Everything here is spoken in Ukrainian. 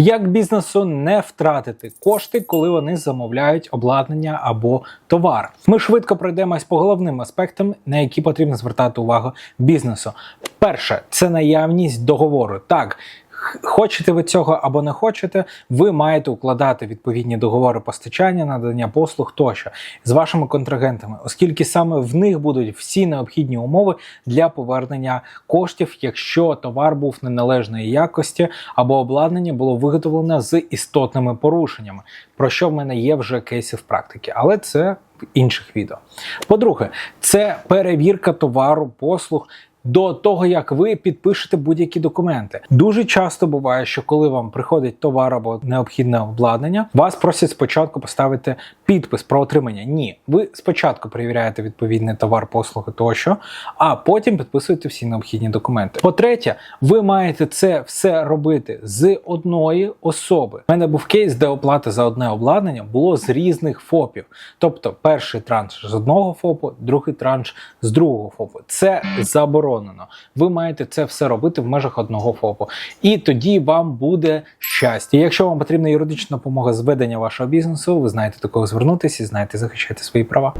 Як бізнесу не втратити кошти, коли вони замовляють обладнання або товар? Ми швидко пройдемось по головним аспектам, на які потрібно звертати увагу бізнесу. Перше це наявність договору. Так. Хочете ви цього або не хочете, ви маєте укладати відповідні договори постачання, надання послуг тощо з вашими контрагентами, оскільки саме в них будуть всі необхідні умови для повернення коштів, якщо товар був неналежної якості або обладнання було виготовлено з істотними порушеннями, про що в мене є вже кейси в практиці, але це інших відео. По-друге, це перевірка товару, послуг. До того як ви підпишете будь-які документи, дуже часто буває, що коли вам приходить товар або необхідне обладнання, вас просять спочатку поставити підпис про отримання. Ні, ви спочатку перевіряєте відповідний товар, послуги тощо, а потім підписуєте всі необхідні документи. По-третє, ви маєте це все робити з одної особи. У мене був кейс, де оплата за одне обладнання було з різних ФОПів. Тобто, перший транш з одного ФОПу, другий транш з другого ФОПу. Це заборонено. Ви маєте це все робити в межах одного ФОПу. І тоді вам буде щастя. Якщо вам потрібна юридична допомога з ведення вашого бізнесу, ви знаєте до кого звернутися і знаєте захищати свої права.